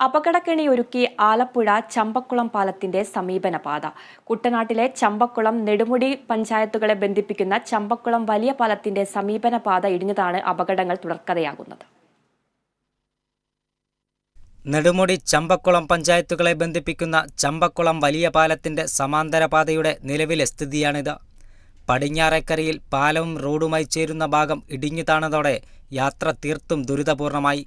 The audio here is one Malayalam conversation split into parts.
അപകടക്കെണി ഒരുക്കി ആലപ്പുഴ ചമ്പക്കുളം പാലത്തിന്റെ സമീപന പാത കുട്ടനാട്ടിലെ ചമ്പക്കുളം നെടുമുടി പഞ്ചായത്തുകളെ ബന്ധിപ്പിക്കുന്ന ചമ്പക്കുളം വലിയ പാലത്തിന്റെ സമീപന പാത ഇടിഞ്ഞതാണ് അപകടങ്ങൾ തുടർക്കഥയാകുന്നത്. നെടുമുടി ചമ്പക്കുളം പഞ്ചായത്തുകളെ ബന്ധിപ്പിക്കുന്ന ചമ്പക്കുളം വലിയ പാലത്തിന്റെ സമാന്തര പാതയുടെ നിലവിലെ സ്ഥിതിയാണിത്. പടിഞ്ഞാറേക്കരയിൽ പാലവും റോഡുമായി ചേരുന്ന ഭാഗം ഇടിഞ്ഞു താണതോടെ യാത്ര തീർത്തും ദുരിതപൂർണമായി.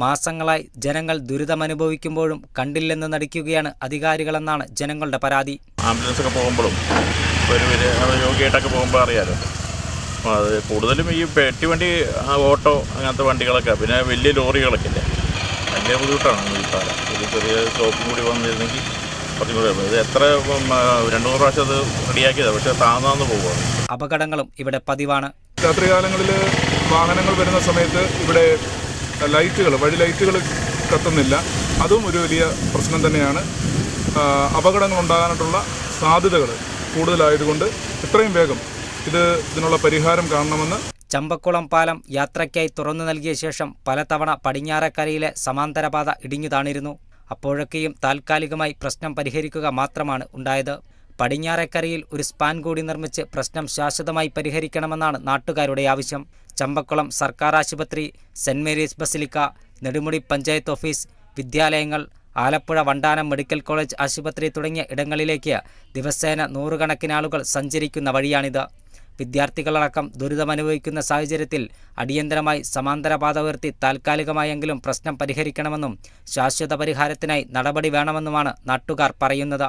മാസങ്ങളായി ജനങ്ങൾ ദുരിതമനുഭവിക്കുമ്പോഴും കണ്ടില്ലെന്ന് നടിക്കുകയാണ് അധികാരികളെന്നാണ് ജനങ്ങളുടെ പരാതി. ആംബുലൻസൊക്കെ പോകുമ്പോഴും രോഗിയായിട്ടൊക്കെ പോകുമ്പോൾ അറിയാലോ. അത് കൂടുതലും ഈ പെട്ടി വണ്ടി ഓട്ടോ അങ്ങനത്തെ വണ്ടികളൊക്കെ പിന്നെ വലിയ ലോറികളൊക്കെ ഇല്ലേ? ഭയങ്കര ബുദ്ധിമുട്ടാണ് ഈ പാലം ഒരു ചെറിയ സ്റ്റോപ്പും കൂടി വന്നിരുന്നെങ്കിൽ കുറച്ചും കൂടി ഇത് എത്ര രണ്ടു മൂന്ന് പ്രാവശ്യം അത് റെഡിയാക്കിയതാണ് പക്ഷേ താന്നാന്ന് പോവുകയാണ് അപകടങ്ങളും ഇവിടെ പതിവാണ്. രാത്രികാലങ്ങളിൽ വാഹനങ്ങൾ വരുന്ന സമയത്ത് ഇവിടെ ലൈറ്റുകൾ വഴി ലൈറ്റുകൾ കത്തുന്നില്ല. അതും ഒരു വലിയ പ്രശ്നം തന്നെയാണ്. അപകടങ്ങൾ ഉണ്ടാകാനായിട്ടുള്ള സാധ്യതകൾ കൂടുതലായതുകൊണ്ട് എത്രയും വേഗം ഇത് ഇതിനുള്ള പരിഹാരം കാണണമെന്ന് ചമ്പക്കുളം പാലം യാത്രയ്ക്കായി തുറന്നു നൽകിയ ശേഷം പലതവണ പടിഞ്ഞാറക്കരയിലെ സമാന്തരപാത ഇടിഞ്ഞു താണിരുന്നു. അപ്പോഴൊക്കെയും താൽക്കാലികമായി പ്രശ്നം പരിഹരിക്കുക മാത്രമാണ് ഉണ്ടായത്. പടിഞ്ഞാറക്കരയിൽ ഒരു സ്പാൻ കൂടി നിർമ്മിച്ച് പ്രശ്നം ശാശ്വതമായി പരിഹരിക്കണമെന്നാണ് നാട്ടുകാരുടെ ആവശ്യം. ചമ്പക്കുളം സർക്കാർ ആശുപത്രി saint Mary's basilica Nedumudi panchayat office വിദ്യാലയങ്ങൾ ആലപ്പുഴ വണ്ടാനം മെഡിക്കൽ കോളേജ് ആശുപത്രി തുടങ്ങിയ ഇടങ്ങളിലേക്ക് ദിവസേന നൂറുകണക്കിന് ആളുകൾ സഞ്ചരിക്കുന്ന വഴിയാണിത്. വിദ്യാർത്ഥികളടക്കം ദുരിതമനുഭവിക്കുന്ന സാഹചര്യത്തിൽ അടിയന്തരമായി സമാന്തരപാത ഉയർത്തി താൽക്കാലികമായെങ്കിലും പ്രശ്നം പരിഹരിക്കണമെന്നും ശാശ്വത പരിഹാരത്തിനായി നടപടി വേണമെന്നുമാണ് നാട്ടുകാർ പറയുന്നത്.